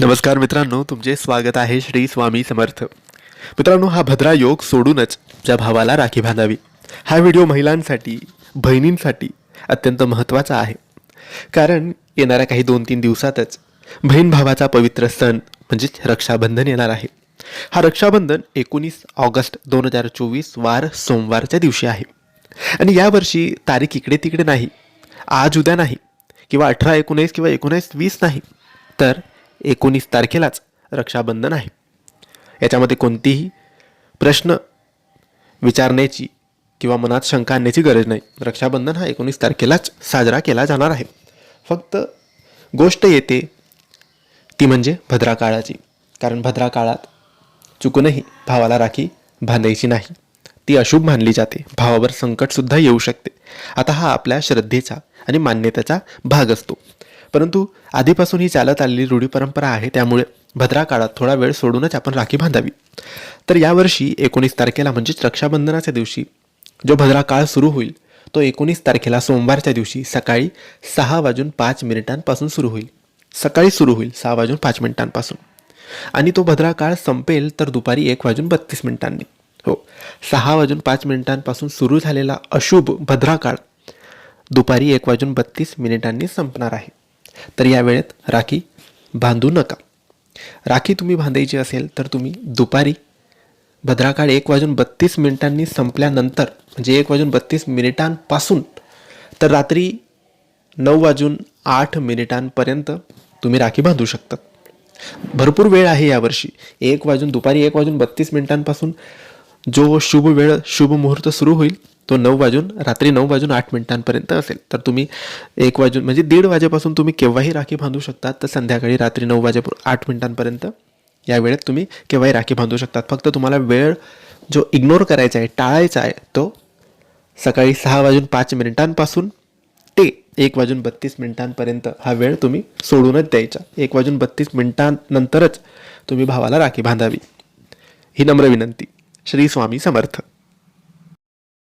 नमस्कार मित्रांनो तुमचे स्वागत आहे श्री स्वामी समर्थ. मित्रांनो हा भद्रा योग सोडूनच ज्या भावाला राखी बांधावी. हा व्हिडिओ महिलांसाठी बहिणींसाठी अत्यंत महत्त्वाचा आहे. कारण येणाऱ्या काही दोन तीन दिवसातच बहीण भावाचा पवित्र सण म्हणजेच रक्षाबंधन येणार आहे. हा रक्षाबंधन एकोणीस ऑगस्ट दोन हजार चोवीस वार सोमवारच्या दिवशी आहे. आणि यावर्षी तारीख इकडे तिकडे नाही. आज उद्या नाही. किंवा अठरा एकोणीस किंवा एकोणीस वीस नाही. तर एकोणीस तारखेलाच रक्षाबंधन आहे. याच्यामध्ये कोणतीही प्रश्न विचारण्याची किंवा मनात शंका आणण्याची गरज नाही. रक्षाबंधन हा एकोणीस तारखेलाच साजरा केला जाणार आहे. फक्त गोष्ट येते ती म्हणजे भद्रा काळाची कारण भद्रा काळात चुकूनही भावाला राखी बांधायची नाही. ती अशुभ मानली जाते. भावावर संकटसुद्धा येऊ शकते. आता हा आपल्या श्रद्धेचा आणि मान्यतेचा भाग असतो. परंतु आधीपासून ही चालत आलेली रूढी परंपरा आहे त्यामुळे भद्रा काळात थोडा वेळ सोडूनच आपण राखी बांधावी. तर यावर्षी एकोणीस तारखेला म्हणजेच रक्षाबंधनाच्या दिवशी जो भद्रा काळ सुरू होईल तो एकोणीस तारखेला सोमवारच्या दिवशी सकाळी सहा वाजून पाच मिनिटांपासून सुरू होईल. सकाळी सुरू होईल सहा वाजून पाच मिनिटांपासून. आणि तो भद्रा काळ संपेल तर दुपारी एक वाजून बत्तीस मिनिटांनी. हो सहा वाजून पाच मिनिटांपासून सुरू झालेला अशुभ भद्रा काळ दुपारी एक वाजून बत्तीस मिनिटांनी संपणार आहे. तर या वेळेत राखी बांधू नका. राखी तुम्ही बांधायची असेल तर तुम्ही दुपारी भद्राकाळ एक वाजून बत्तीस मिनिटांनी संपल्यानंतर म्हणजे एक वाजून बत्तीस मिनिटांपासून तर रात्री नऊ वाजून आठ मिनिटांपर्यंत तुम्ही राखी बांधू शकतात भरपूर वेळ आहे यावर्षी. एक वाजून दुपारी एक वाजून बत्तीस मिनिटांपासून जो शुभ वेळ शुभ मुहूर्त सुरू होईल तो नऊ वाजून रात्री नऊ वाजून आठ मिनिटांपर्यंत असेल. तर तुम्ही एक वाजून म्हणजे दीड वाजेपासून तुम्ही केव्हाही राखी बांधू शकतात तर संध्याकाळी रात्री नऊ वाजे आठ मिनिटांपर्यंत या वेळेत तुम्ही केव्हाही राखी बांधू शकतात. फक्त तुम्हाला वेळ जो इग्नोर करायचा आहे टाळायचा आहे तो सकाळी सहा वाजून पाच मिनिटांपासून ते एक वाजून बत्तीस मिनिटांपर्यंत हा वेळ तुम्ही सोडूनच द्यायचा. एक वाजून बत्तीस मिनिटांनंतरच तुम्ही भावाला राखी बांधावी. ही नम्र विनंती. श्री स्वामी समर्थ.